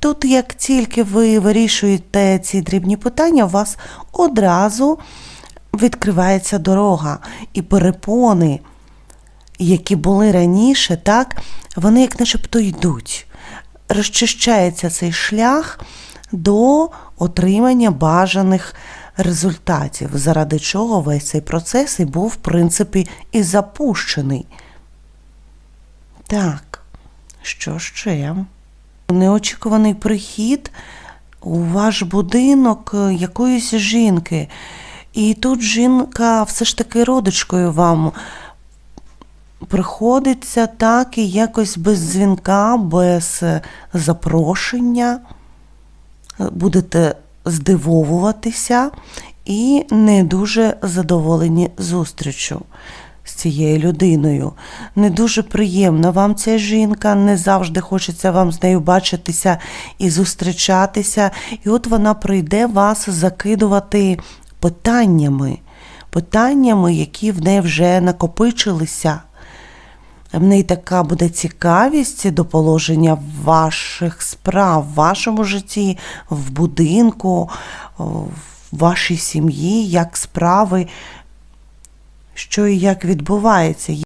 Тут, як тільки ви вирішуєте ці дрібні питання, у вас одразу відкривається дорога і перепони, які були раніше, так, вони як начебто йдуть. Розчищається цей шлях до отримання бажаних результатів, заради чого весь цей процес і був, в принципі, і запущений. Так, що ще? Неочікуваний прихід у ваш будинок е, якоїсь жінки. І тут жінка все ж таки родичкою вам приходиться так і якось без дзвінка, без е, запрошення. Будете здивовуватися і не дуже задоволені зустрічю з цією людиною. Не дуже приємна вам ця жінка, не завжди хочеться вам з нею бачитися і зустрічатися. І от вона прийде вас закидувати питаннями, питаннями, які в неї вже накопичилися. В неї така буде цікавість до положення ваших справ в вашому житті, в будинку, в вашій сім'ї, як справи, що і як відбувається.